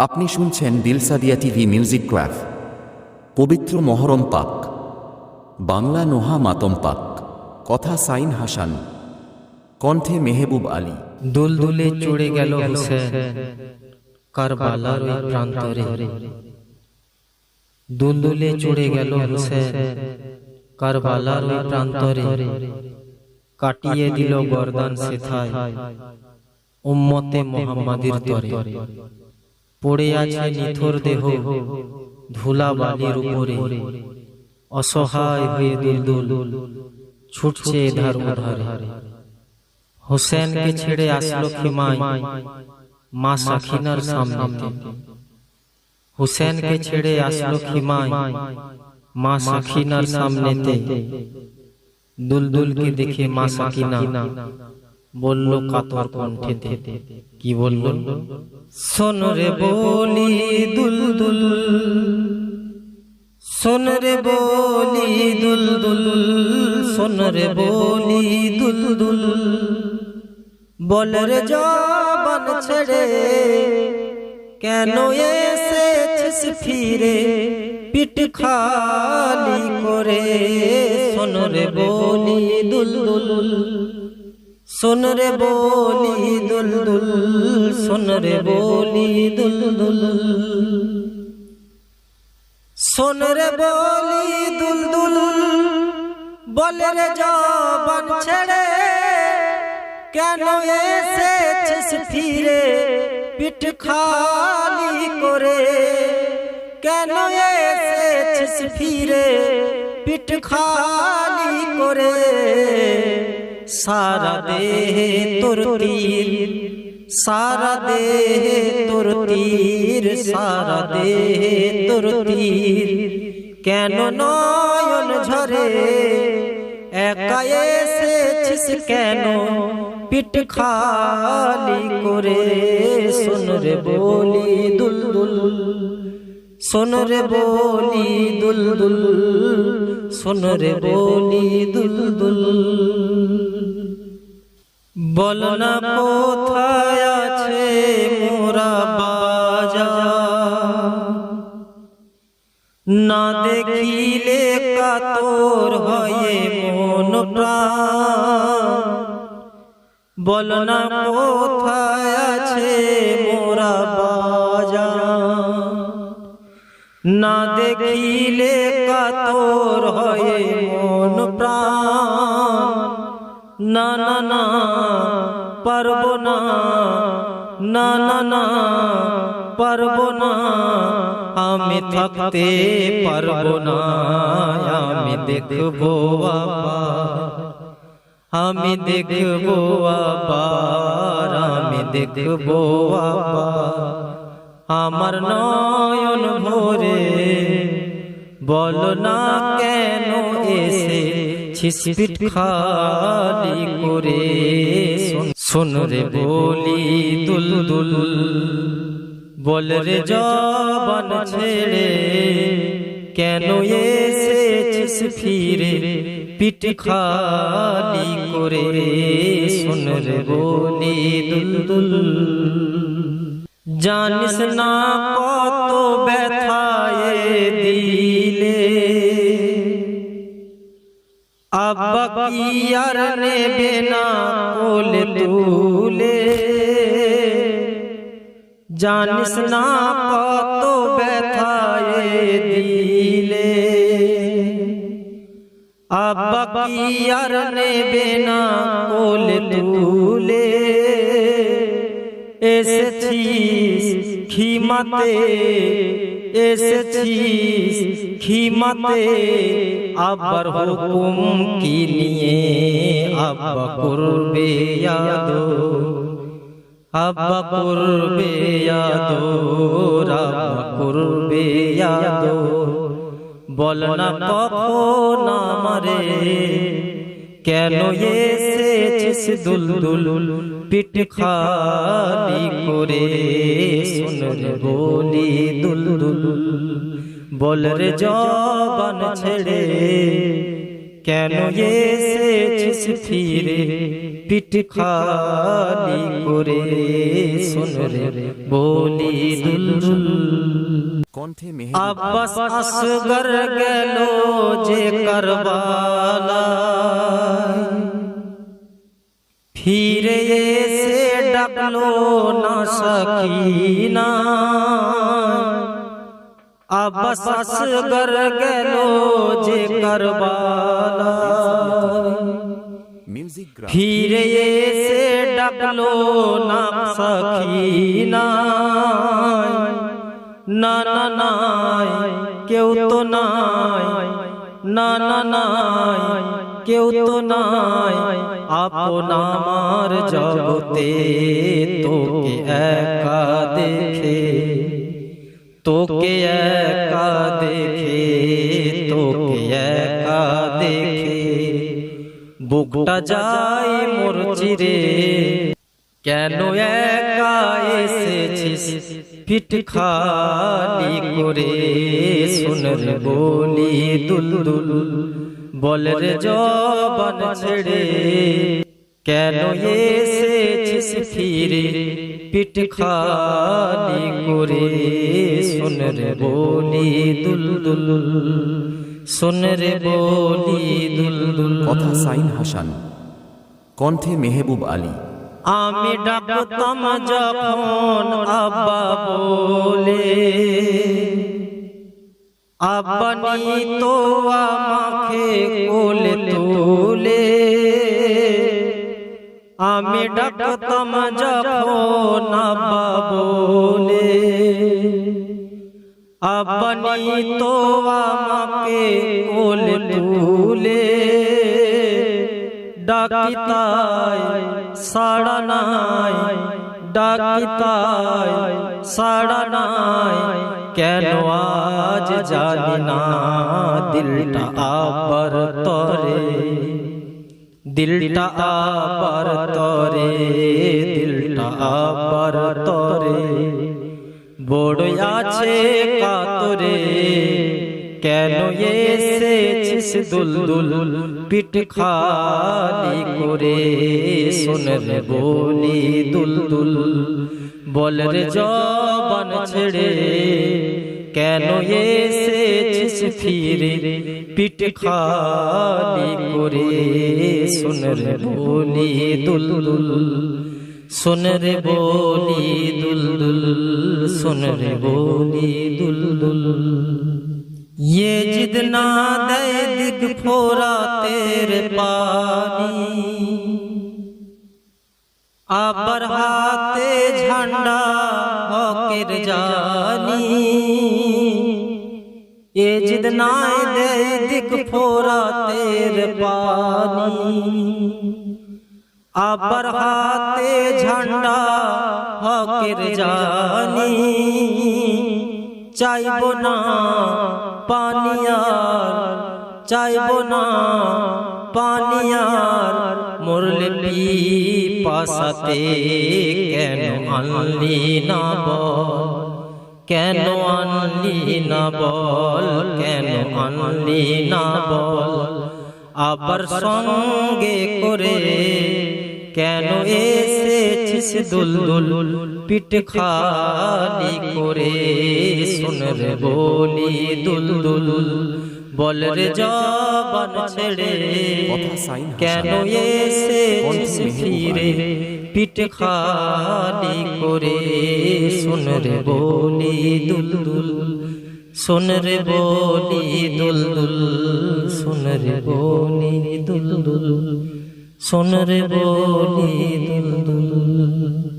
আপনি শুনছেন দিলসাদিয়া TV music ক্রাফ পবিত্র মহরম পাক। বাংলা নোহা মাতম পাক। কথা সাইন হাসান। কণ্ঠে মেহবুব আলী। দুলদুলে চড়ে গেল দুলদুলে চড়ে গেল কারবালার ওই প্রান্তরে। কাটিয়ে দিল গর্দান সেথায়। উম্মতে মোহাম্মদের তরে। পড়ে আছে নিথর দেহ ধুলা বালির উপরে। অসহায় হয়ে দুলদুল ছুটছে এধার উধারে। হোসেনকে ছেড়ে আসলো খিমায় মা সাখিনার সামনে। হোসেনকে ছেড়ে আসলো খিমায় মা সাখিনার সামনেতে। দুলদুলকে দেখে মা সাকিনা। বলল কাতর কণ্ঠেতে কি বলল শোন রে বলি দুলদুল শোন রে বলি দুলদুল শোন রে বলি দুলদুল বল রে জবান ছেড়ে কেন এসেছিস ফিরে? পিঠ খালি করে। শোন রে বলি দুলদুল শোন রে বলি দুলদুল শোন রে বলি দুলদুল। শোন রে বলি দুলদুল বলে রে জবান ছেড়ে কেন এসেছিস ফিরে? পিঠ খালি করে কেন এসেছিস ফিরে? পিঠ খালি করে। সারা দেহে তোর তীর, সারা দেহে তোর তীর, সারা দেহে তোর তীর। কেন নয়ন ঝরে? একা এসেছিস কেন? পিঠ খালি করে শোন রে বলি দুলদুল, শোন রে বলি দুলদুল, শোন রে বলি দুলদুল। বল না কোথায় আছে মোরা বাজা না দেখিলে কাতর হয়ে মন প্রাণ। বল না কোথায় আছে মোরা বাজা না দেখিলে কাতর হয়ে মন প্রাণ। না না না পারব না। না না না পারব না। আমি থাকতে পারব না। আমি দেখব আমি দেখব আবার। আমি দেখব আবার। আমার নয়ন ভরে বল না কেন এসে ছিসপিট খালি করে শোন রে বলি দুল দুল বল রে জবান ছেড়ে কেন এসেছিস ফিরে? পিঠ খালি করে শোন রে বলি দুল দুল জানিস না কত ব্যথায় আর নেবে না কোলে তুলে। জানিস না কত ব্যথায় দিলে। আব্বা কি আর নেবে না কোলে তুলে। এসেছিস খিমাতে এসেছিস খিমাতে, আবার হুকুম কি নিয়ে আব্বা করবে ইয়াদো আব্বা করবে ইয়াদো আব্বা করবে বল না কখন আমারে কেন এসেছিস দুলদুল পিঠ খালি করে? শোন রে বলি দুলদুল। বল রে জবান ছেড়ে কেন এসেছিস ফিরে? পিঠ খালি করে? শোন রে বলি দুলদুল। কণ্ঠে মেহেবুব আব্বাস আসগর গেল যে করবালা ফিরে এসে ডাকলো না সকিনা আব্বাস আসগর গেল যে করবালা মিউজিক গ্রাফ ফিরে এসে ডাকলো না সখিনা না না, নাই, কেউ তো নাই। না না, নাই, কেউ তো নাই। আপন আমার জগতে তোকে একা দেখে, তোকে একা দেখে, তোকে একা দেখে। বুকটা যায় মোর চিরে কেন একা এসেছিস? পিঠ খালি করে শুনর বলি দুলদুল বল রে জবান ছেড়ে কেন এসেছিস ফিরে? পিঠ খালি করে শুনর বলি দুলদুল শুনর বলি দুলদুল কথা সাইন হাসান, কণ্ঠে মেহেবুব আলী। আমি ডাকতাম যখন আব্বা বলে আব্বানি তো আমাকে কোলে তুলে। আমি ডাকতাম যখন আব্বা বলে আব্বানি তো আমাকে কোলে তুলে। ডাকিতাই সাড়া নাই, ডাকিতাই, সাড়া নাই। কেন আজ জানি না দিলটা আবার তরে। দিলটা আবার তরে, দিলটা আবার তরে। বড় আছে কাতরে কেন এসেছিস দুলদুল পিঠ খালি করে? শোনেন বলি দুলদুল রে জবান ছেড়ে কেন এসেছিস ফিরে? পিঠ খালি করে? শোনেন বলি দুলদুল রে বলি দুলদুল রে বলি দুলদুল। ये जितना दे दिख फोरा तेरे पानी। आप बरहाते झंडा होकर जानी। ये जितना दे दिख फोरा तेरे पानी। आप बरहाते झंडा होकर जानी। चाहे ना পানিয়ার, চাইব না পানিয়ার। মুরলি পাশাতে কেন আনলি না বল? কেন আনলি না বল? কেন আনলি না বল? আবার সঙ্গে করে কেন এসে দোল দোল পিঠ খালি করে সুনর বলি দোল দোল বল রে জবান ছেড়ে কেন এসে ফিরে? পিঠ খালি করে সুনর বলি দুল দুল সোনর বলি দুল দুল সোনর বলি দুল দুল সোনরে বলি দুল